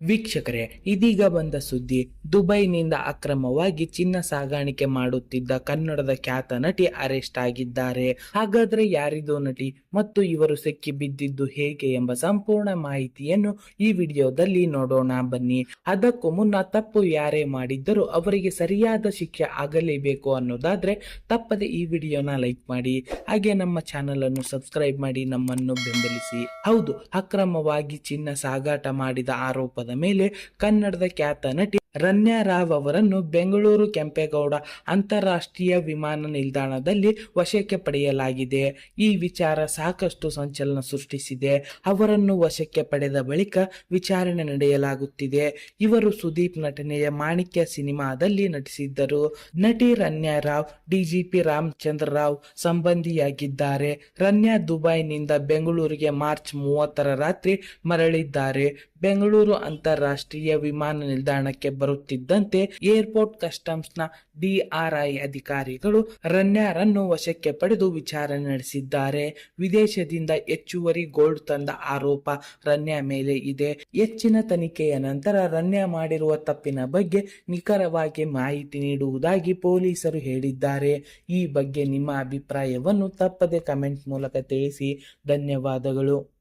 ವೀಕ್ಷಕರೇ ಇದೀಗ ಬಂದ ಸುದ್ದಿ ದುಬೈನಿಂದ ಅಕ್ರಮವಾಗಿ ಚಿನ್ನ ಸಾಗಾಣಿಕೆ ಮಾಡುತ್ತಿದ್ದ ಕನ್ನಡದ ಖ್ಯಾತ ನಟಿ ಅರೆಸ್ಟ್ ಆಗಿದ್ದಾರೆ. ಹಾಗಾದ್ರೆ ಯಾರಿದು ನಟಿ? ಮತ್ತು ಇವರು ಸಿಕ್ಕಿ ಬಿದ್ದಿದ್ದು ಹೇಗೆ ಎಂಬ ಸಂಪೂರ್ಣ ಮಾಹಿತಿಯನ್ನು ಈ ವಿಡಿಯೋದಲ್ಲಿ ನೋಡೋಣ ಬನ್ನಿ. ಅದಕ್ಕೂ ಮುನ್ನ ತಪ್ಪು ಯಾರೇ ಮಾಡಿದ್ದರೂ ಅವರಿಗೆ ಸರಿಯಾದ ಶಿಕ್ಷೆ ಆಗಲೇಬೇಕು ಅನ್ನೋದಾದ್ರೆ ತಪ್ಪದೆ ಈ ವಿಡಿಯೋನ ಲೈಕ್ ಮಾಡಿ. ಹಾಗೆ ನಮ್ಮ ಚಾನೆಲ್ ಅನ್ನು ಸಬ್ಸ್ಕ್ರೈಬ್ ಮಾಡಿ, ನಮ್ಮನ್ನು ಬೆಂಬಲಿಸಿ. ಹೌದು, ಅಕ್ರಮವಾಗಿ ಚಿನ್ನ ಸಾಗಾಟ ಮಾಡಿದ ಆರೋಪದ ಮೇಲೆ ಕನ್ನಡದ ಖ್ಯಾತ ನಟಿ ರನ್ಯಾ ರಾವ್ ಅವರನ್ನು ಬೆಂಗಳೂರು ಕೆಂಪೇಗೌಡ ಅಂತಾರಾಷ್ಟ್ರೀಯ ವಿಮಾನ ನಿಲ್ದಾಣದಲ್ಲಿ ವಶಕ್ಕೆ ಪಡೆಯಲಾಗಿದೆ. ಈ ವಿಚಾರ ಸಾಕಷ್ಟು ಸಂಚಲನ ಸೃಷ್ಟಿಸಿದೆ. ಅವರನ್ನು ವಶಕ್ಕೆ ಪಡೆದ ಬಳಿಕ ವಿಚಾರಣೆ ನಡೆಯಲಾಗುತ್ತಿದೆ. ಇವರು ಸುದೀಪ್ ನಟನೆಯ ಮಾಣಿಕ್ಯ ಸಿನಿಮಾದಲ್ಲಿ ನಟಿಸಿದ್ದರು. ನಟಿ ರನ್ಯಾ ರಾವ್, ಡಿಜಿಪಿ ರಾಮಚಂದ್ರ ರಾವ್ ಸಂಬಂಧಿಯಾಗಿದ್ದಾರೆ. ರನ್ಯಾ ದುಬೈನಿಂದ ಬೆಂಗಳೂರಿಗೆ ಮಾರ್ಚ್ ಮೂವತ್ತರ ರಾತ್ರಿ ಮರಳಿದ್ದಾರೆ. ಬೆಂಗಳೂರು ಅಂತಾರಾಷ್ಟ್ರೀಯ ವಿಮಾನ ನಿಲ್ದಾಣಕ್ಕೆ ಬರುತ್ತಿದ್ದಂತೆ ಏರ್ಪೋರ್ಟ್ ಕಸ್ಟಮ್ಸ್ನ ಡಿಆರ್ಐ ಅಧಿಕಾರಿಗಳು ರನ್ಯಾರನ್ನು ವಶಕ್ಕೆ ಪಡೆದು ವಿಚಾರಣೆ ನಡೆಸಿದ್ದಾರೆ. ವಿದೇಶದಿಂದ ಹೆಚ್ಚುವರಿ ಗೋಲ್ಡ್ ತಂದ ಆರೋಪ ರನ್ಯಾ ಮೇಲೆ ಇದೆ. ಹೆಚ್ಚಿನ ತನಿಖೆಯ ನಂತರ ರನ್ಯಾ ಮಾಡಿರುವ ತಪ್ಪಿನ ಬಗ್ಗೆ ನಿಖರವಾಗಿ ಮಾಹಿತಿ ನೀಡುವುದಾಗಿ ಪೊಲೀಸರು ಹೇಳಿದ್ದಾರೆ. ಈ ಬಗ್ಗೆ ನಿಮ್ಮ ಅಭಿಪ್ರಾಯವನ್ನು ತಪ್ಪದೆ ಕಮೆಂಟ್ ಮೂಲಕ ತಿಳಿಸಿ. ಧನ್ಯವಾದಗಳು.